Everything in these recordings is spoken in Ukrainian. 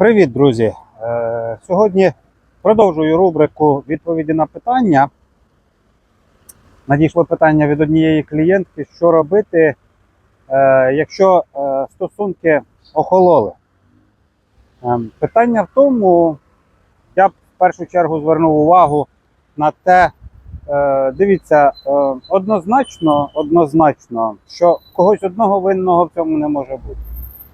Привіт, друзі! Е, Сьогодні продовжую рубрику відповіді на питання. Надійшло питання від однієї клієнтки, що робити, е, якщо е, стосунки охололи. Е, Питання в тому, я б в першу чергу звернув увагу на те, дивіться, однозначно, однозначно, що когось одного винного в цьому не може бути.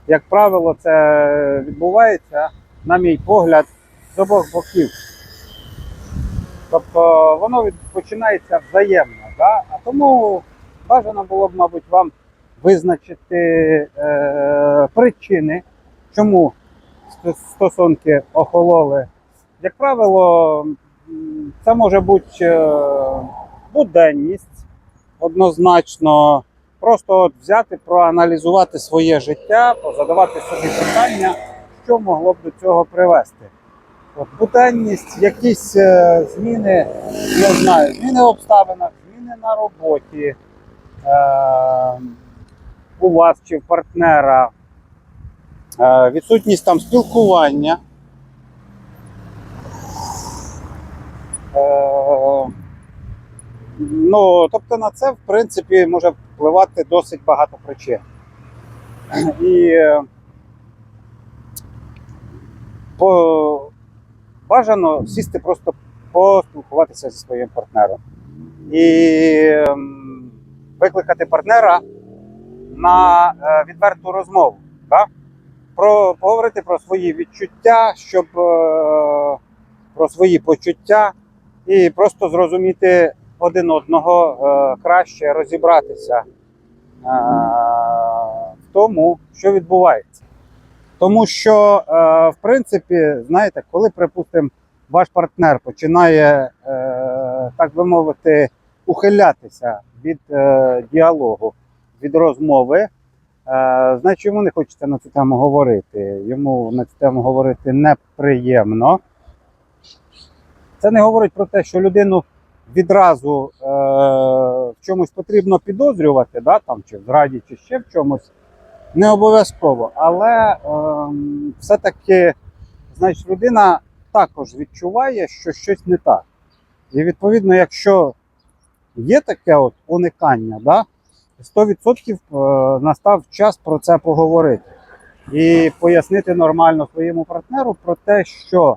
Як правило, це відбувається, на мій погляд, з обох боків. Тобто воно починається взаємно. Да? А тому бажано було б, мабуть, вам визначити е, причини, чому стосунки охололи. Як правило, це може бути е, буденність однозначно. Просто от взяти, проаналізувати своє життя, позадавати собі питання, що могло б до цього привести. От, буденність, якісь е, зміни, не знаю, зміни в обставинах, зміни на роботі е, у вас чи в партнера, е, відсутність там спілкування. Е, Ну, тобто на це, в принципі, може впливати досить багато причин. І е, по, бажано сісти просто поспілкуватися зі своїм партнером. І ем, викликати партнера на е, відверту розмову. Да? Про, поговорити про свої відчуття, щоб е, про свої почуття і просто зрозуміти один одного е, краще розібратися е, в тому, що відбувається. Тому що, е, в принципі, знаєте, коли, припустимо, ваш партнер починає, так би мовити, ухилятися від діалогу, від розмови, значить йому не хочеться на цю тему говорити. Йому на цю тему говорити неприємно. Це не говорить про те, що людину відразу е, в чомусь потрібно підозрювати, да, там, чи в зраді, чи ще в чомусь. Не обов'язково. Але ем, все-таки, значить, людина також відчуває, що щось не так. І відповідно, якщо є таке от уникання, да, 100% е, настав час про це поговорити. І пояснити нормально своєму партнеру про те, що е,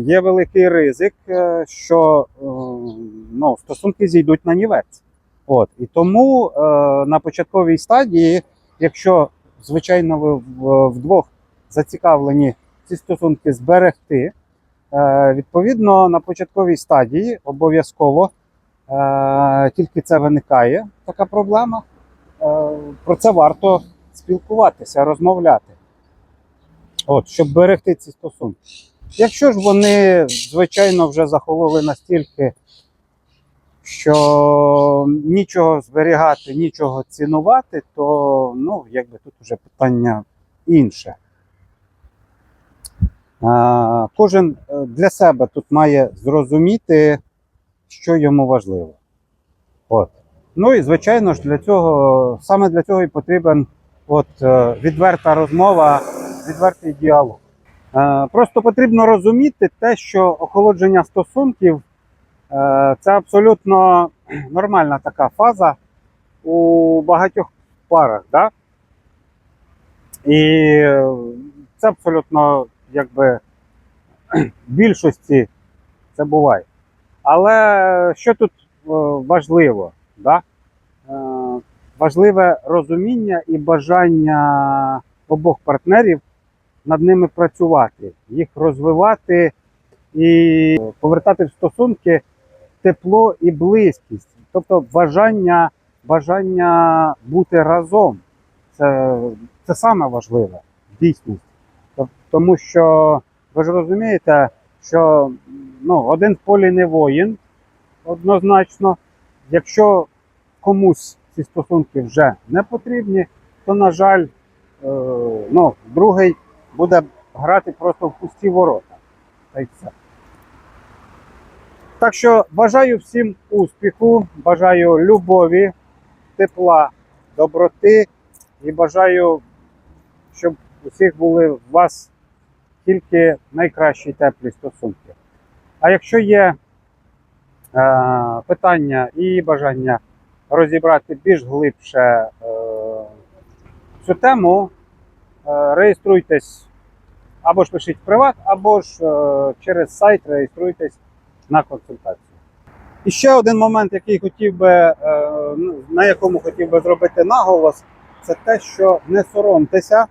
є великий ризик, е, що е, ну, стосунки зійдуть на нівець. От. І тому е, на початковій стадії, якщо, звичайно, ви вдвох зацікавлені ці стосунки зберегти, е, відповідно, на початковій стадії обов'язково е, тільки це виникає, така проблема. Е, про це варто спілкуватися, розмовляти. От, щоб берегти ці стосунки. Якщо ж вони, звичайно, вже захололи настільки, що нічого зберігати, нічого цінувати, то ну, якби тут вже питання інше. А, кожен е, для себе тут має зрозуміти, що йому важливо. От. Ну і звичайно ж для цього, саме для цього і потрібен от, е, відверта розмова, відвертий діалог. Е, Просто потрібно розуміти те, що охолодження стосунків Е, Це абсолютно нормальна така фаза у багатьох парах. Да? І це абсолютно якби в більшості це буває. Але що тут е, важливо? Да? Важливе розуміння і бажання обох партнерів над ними працювати, їх розвивати і повертати в стосунки тепло і близькість, тобто бажання, бажання бути разом. Це, це саме важливе. Тоб- Тому що ви ж розумієте, що ну, один в полі не воїн, однозначно. Якщо комусь ці стосунки вже не потрібні, то, на жаль, е, ну, другий буде грати просто в пусті ворота. Та й все. Так що бажаю всім успіху, бажаю любові, тепла, доброти і бажаю, щоб усіх були у вас тільки найкращі теплі стосунки. А якщо є е, питання і бажання розібрати більш глибше е, цю тему, реєструйтесь або ж пишіть в приват, або ж е, через сайт реєструйтесь на консультацію. І ще один момент, який хотів би, е, ну, на якому хотів би зробити наголос, це те, що не соромтеся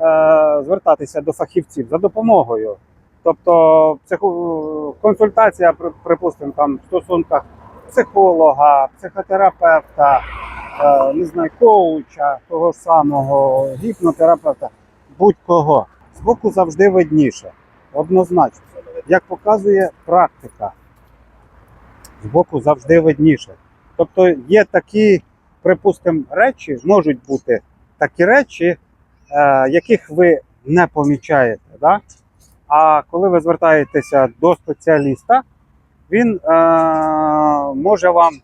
е, звертатися до фахівців за допомогою. Тобто консультація, при- припустимо, там в стосунках психолога, психотерапевта, е, не знаю, коуча, того самого, гіпнотерапевта, будь-кого. Збоку завжди видніше. Однозначно. Як показує практика, збоку завжди видніше. Тобто є такі, припустимо, речі, можуть бути такі речі, е, яких ви не помічаєте. Да? А коли ви звертаєтеся до спеціаліста, він е, може вам,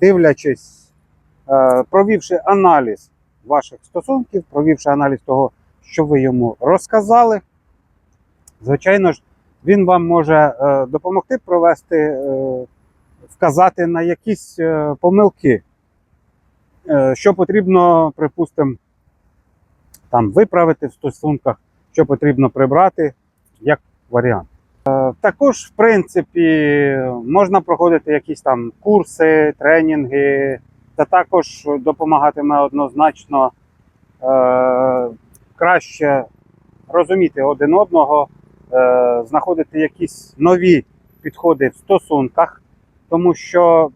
дивлячись, е, провівши аналіз ваших стосунків, провівши аналіз того, що ви йому розказали, звичайно ж, він вам може е, допомогти провести, е, вказати на якісь е, помилки, е, що потрібно, припустимо, там виправити в стосунках, що потрібно прибрати, як варіант. Е, Також, в принципі, можна проходити якісь там курси, тренінги, та також допомагатиме однозначно е, краще розуміти один одного, е, знаходити якісь нові підходи в стосунках, тому що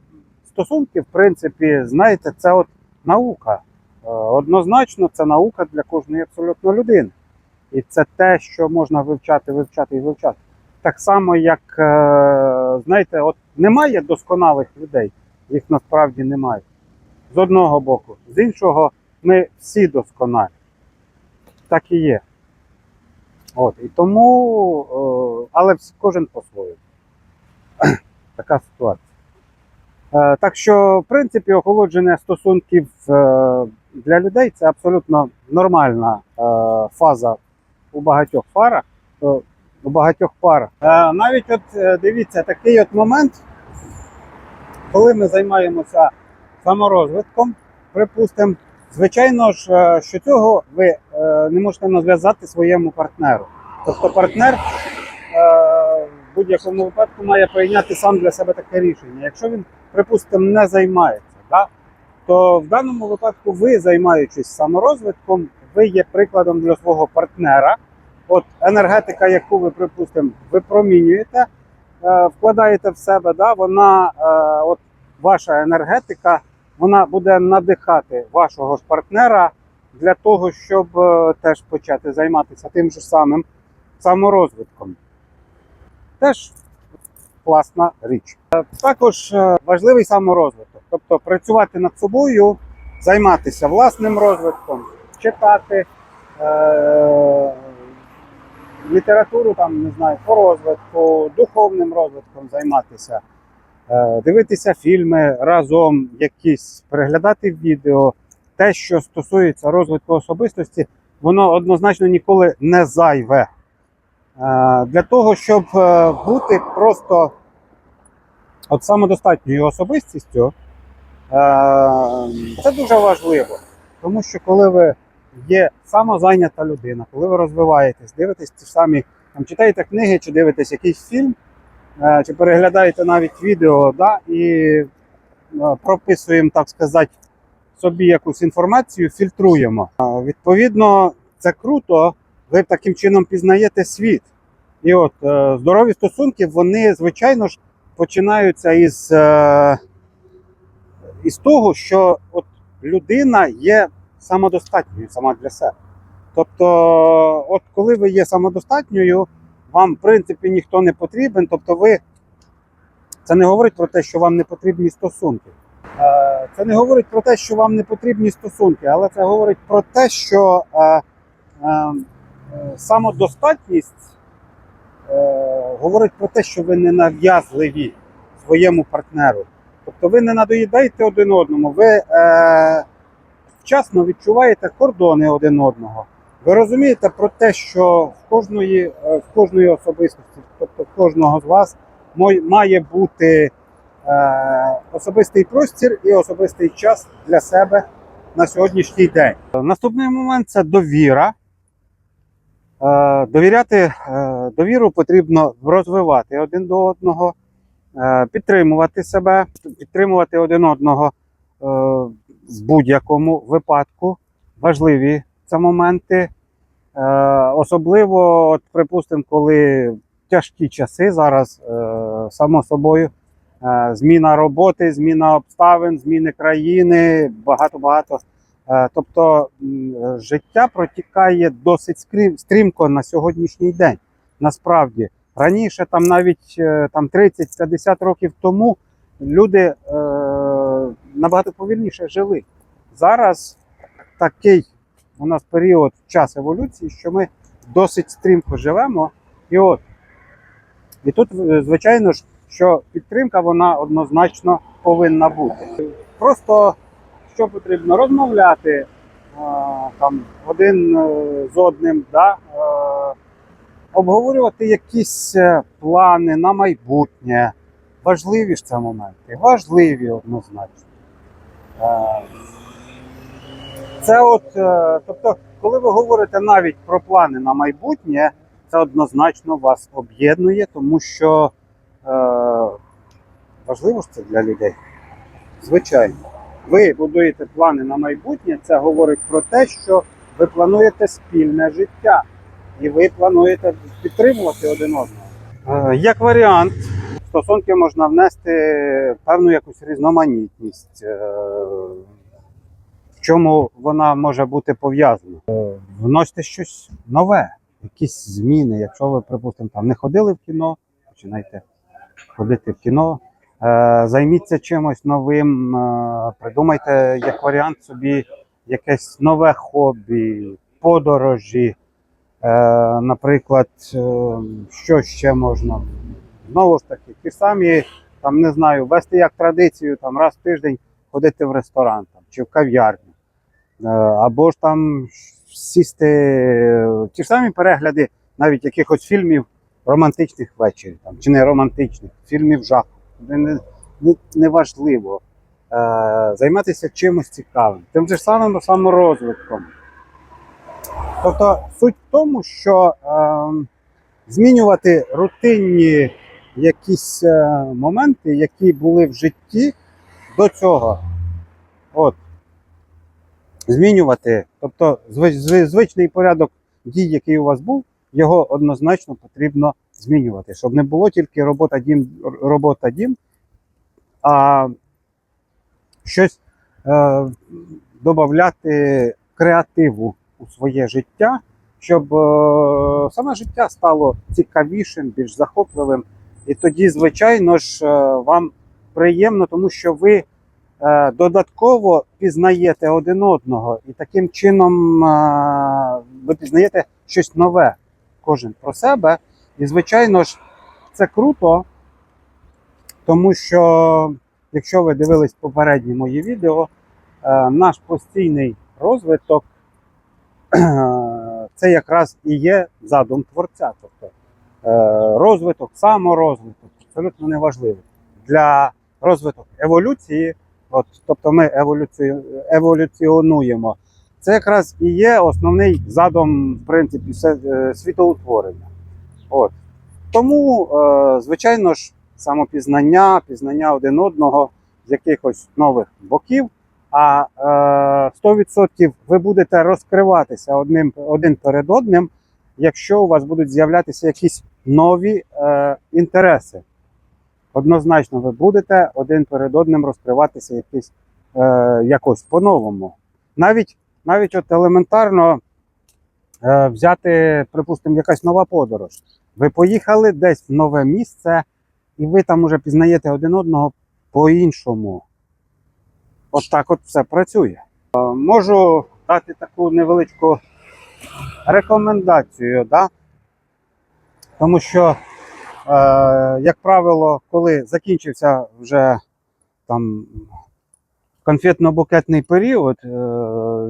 стосунки, в принципі, знаєте, це от наука. Е, Однозначно, це наука для кожної абсолютно людини. І це те, що можна вивчати, вивчати і вивчати. Так само, як, е, знаєте, от немає досконалих людей, їх насправді немає. З одного боку, з іншого, ми всі досконалі. Так і є. От, і тому, е, але кожен по-своєму. така ситуація. Е, так що, в принципі, охолодження стосунків е, для людей це абсолютно нормальна фаза у багатьох парах. у багатьох парах. Навіть от дивіться, такий от момент, коли ми займаємося саморозвитком, припустимо, звичайно ж, е, що цього ви е, не можете нав'язати своєму партнеру. Тобто партнер е, в будь-якому випадку має прийняти сам для себе таке рішення. Якщо він, припустимо, не займається, да, то в даному випадку ви, займаючись саморозвитком, ви є прикладом для свого партнера. От енергетика, яку ви, припустимо, випромінюєте, вкладаєте в себе, да, вона, от ваша енергетика, вона буде надихати вашого ж партнера для того, щоб е, теж почати займатися тим же самим саморозвитком. Теж класна річ. Е, Також е, важливий саморозвиток, тобто працювати над собою, займатися власним розвитком, читати. Е- літературу, там, не знаю, по розвитку, духовним розвитком займатися, дивитися фільми разом, якісь, переглядати відео. Те, що стосується розвитку особистості, воно однозначно ніколи не зайве. Е, Для того, щоб е, бути просто от самодостатньою особистістю, е, це дуже важливо. Тому що коли ви є самозайнята людина, коли ви розвиваєтесь, дивитесь ті самі, там, читаєте книги, чи дивитесь якийсь фільм, е, чи переглядаєте навіть відео, да, і е, прописуємо, так сказати, собі якусь інформацію, фільтруємо. Е, Відповідно, це круто, ви таким чином пізнаєте світ. І от е, здорові стосунки, вони, звичайно ж, починаються із, е, із того, що от людина є самодостатньою сама для себе. Тобто, от коли ви є самодостатньою, вам, в принципі, ніхто не потрібен. Тобто, ви це не говорить про те, що вам не потрібні стосунки. Е, Це не говорить про те, що вам не потрібні стосунки, але це говорить про те, що е, е, самодостатність говорить про те, що ви не нав'язливі своєму партнеру. Тобто ви не надоїдаєте один одному, ви вчасно відчуваєте кордони один одного. Ви розумієте про те, що в кожної, е, в кожної особистості, тобто в кожного з вас, має бути е, особистий простір і особистий час для себе на сьогоднішній день. Наступний момент це довіра. Е, довіряти, довіру потрібно розвивати один до одного, підтримувати себе, підтримувати один одного в будь-якому випадку. Важливі це моменти. Е, особливо, от, припустимо, коли тяжкі часи зараз, е, само собою, е, зміна роботи, зміна обставин, зміни країни, багато-багато. Тобто життя протікає досить стрімко на сьогоднішній день. Насправді, раніше, там навіть там 30-50 років тому люди е, набагато повільніше жили. Зараз такий у нас період час еволюції, що ми досить стрімко живемо. І от і тут, е, звичайно ж, що підтримка вона однозначно повинна бути. Просто що потрібно розмовляти е, там один е, з одним, да? обговорювати якісь плани на майбутнє. Важливі ж це моменти, важливі однозначно. Це от, е, тобто, коли ви говорите навіть про плани на майбутнє, це однозначно вас об'єднує, тому що е, важливо ж це для людей. Звичайно. Ви будуєте плани на майбутнє, це говорить про те, що ви плануєте спільне життя і ви плануєте підтримувати один одного. Е, як варіант, в стосунки можна внести певну якусь різноманітність. Е, чому вона може бути пов'язана? Вносьте щось нове, якісь зміни. Якщо ви, припустимо, там не ходили в кіно, починайте ходити в кіно. Е, Займіться чимось новим, е, придумайте як варіант собі якесь нове хобі, подорожі. Е, Наприклад, що ще можна? Знову ж таки, ті самі, там не знаю, вести як традицію там раз в тиждень ходити в ресторан там, чи в кав'ярню. Е, Або ж там сісти, е, ті ж самі перегляди навіть якихось фільмів романтичних ввечері, там, чи не романтичних, фільмів жаху. Не, не, неважливо. Е, займатися чимось цікавим, тим же самим саморозвитком. Тобто суть в тому, що е, змінювати рутинні якісь е, моменти, які були в житті до цього. От. Змінювати. Тобто зви- зви- звичний порядок дій, який у вас був, його однозначно потрібно змінювати, щоб не було тільки робота дім, робота дім, а щось е, додати креативу у своє життя, щоб е, саме життя стало цікавішим, більш захопливим. І тоді, звичайно ж, е, вам приємно, тому що ви додатково пізнаєте один одного, і таким чином е, ви пізнаєте щось нове кожен про себе. І, звичайно ж, це круто, тому що, якщо ви дивились попередні мої відео, е, наш постійний розвиток це якраз і є задум творця. Тобто е, розвиток, саморозвиток абсолютно неважливо. Для розвиток еволюції, от, тобто ми еволюці, еволюціонуємо, це якраз і є основний задум, в принципі, все, е, світоутворення. От. Тому, е, звичайно ж, самопізнання, пізнання один одного з якихось нових боків. А е, 100% ви будете розкриватися одним, один перед одним, якщо у вас будуть з'являтися якісь нові е, інтереси. Однозначно, ви будете один перед одним розкриватися якийсь, е, якось по-новому. Навіть, навіть от елементарно е, взяти, припустимо, якась нова подорож. Ви поїхали десь в нове місце, і ви там уже пізнаєте один одного по-іншому. От так от все працює. Е, Можу дати таку невеличку рекомендацію, да? тому що, як правило, коли закінчився вже там конфетно-букетний період, е,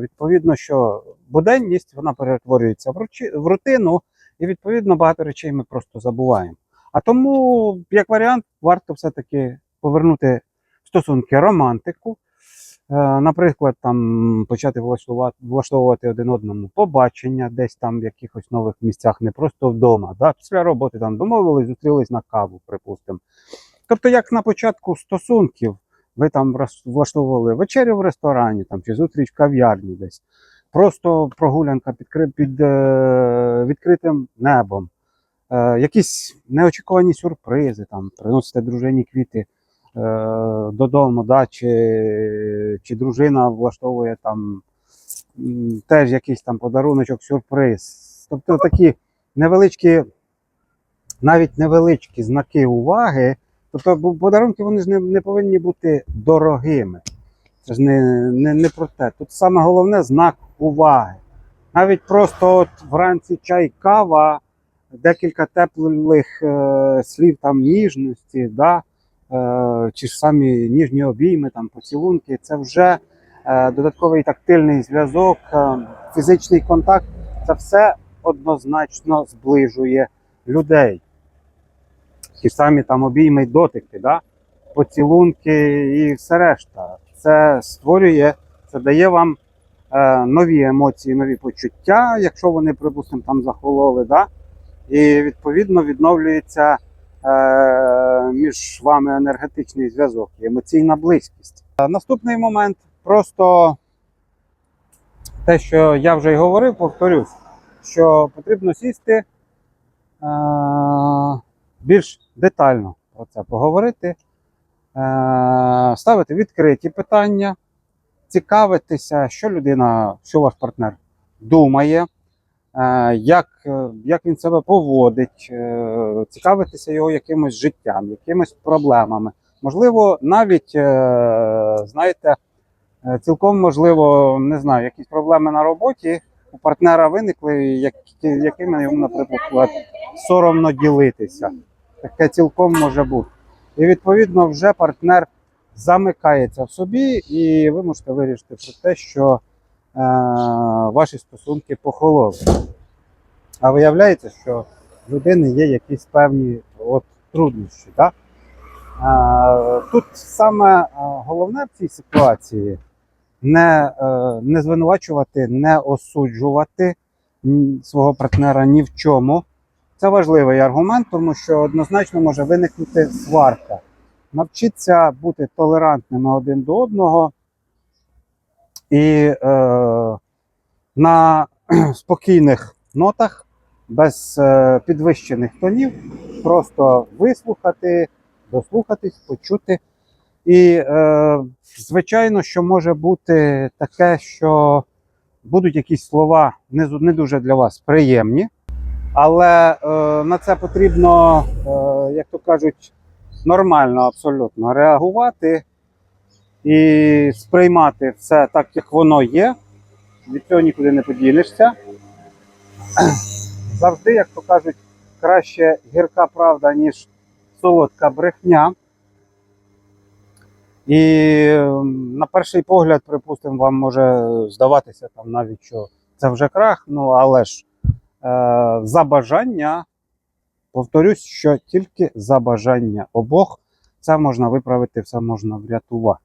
відповідно, що буденність вона перетворюється в, рутину, і відповідно багато речей ми просто забуваємо. А тому, як варіант, варто все-таки повернути стосунки романтику. Е, Наприклад, там почати влаштувати, влаштовувати один одному побачення десь там в якихось нових місцях, не просто вдома. Да? Після роботи там домовились, зустрілись на каву, припустимо. Тобто, як на початку стосунків, ви там влаштовували вечерю в ресторані там, чи зустріч в кав'ярні десь. Просто прогулянка під, під е, відкритим небом. Е, якісь неочікувані сюрпризи, там, приносите дружині квіти додому, да, чи, чи дружина влаштовує там теж якийсь там подаруночок, сюрприз. Тобто такі невеличкі, навіть невеличкі знаки уваги. Тобто подарунки вони ж не, не повинні бути дорогими. Це ж не, не, не про те. Тут саме головне знак уваги. Навіть просто от вранці чай, кава, декілька теплих е, слів там ніжності, да? Е, чи ж самі ніжні обійми, там, поцілунки, це вже е, додатковий тактильний зв'язок, е, фізичний контакт. Це все однозначно зближує людей. Ті самі там обійми дотики, да? поцілунки і все решта. Це створює, це дає вам е, нові емоції, нові почуття, якщо вони, припустимо, там захололи, да? і відповідно відновлюється е, між вами енергетичний зв'язок емоційна близькість. Е, Наступний момент просто те, що я вже й говорив, повторюсь, що потрібно сісти е, більш детально про це поговорити, е, ставити відкриті питання, цікавитися, що людина, що ваш партнер думає, е, як, е, як він себе поводить, е, цікавитися його якимось життям, якимись проблемами. Можливо, навіть, е, знаєте, е, цілком можливо, не знаю, якісь проблеми на роботі у партнера виникли, якими йому, наприклад, соромно ділитися. Таке цілком може бути. І відповідно вже партнер замикається в собі, і ви можете вирішити про те, що е, ваші стосунки похололи. А виявляється, що в людини є якісь певні от, труднощі. Да? Е, тут саме е, головне в цій ситуації не, е, не звинувачувати, не осуджувати свого партнера ні в чому. Це важливий аргумент, тому що однозначно може виникнути сварка. Навчіться бути толерантними один до одного і е, на спокійних нотах, без е, підвищених тонів, просто вислухати, дослухатись, почути. І, е, звичайно, що може бути таке, що будуть якісь слова не, не дуже для вас приємні. Але е, на це потрібно, е, як то кажуть, нормально абсолютно реагувати і сприймати все так, як воно є. Від цього нікуди не поділишся. Завжди, як то кажуть, краще гірка правда, ніж солодка брехня. І на перший погляд, припустимо, вам може здаватися там навіть, що це вже крах, ну але ж е, за бажання, повторюсь, що тільки за бажання обох це можна виправити, все можна врятувати.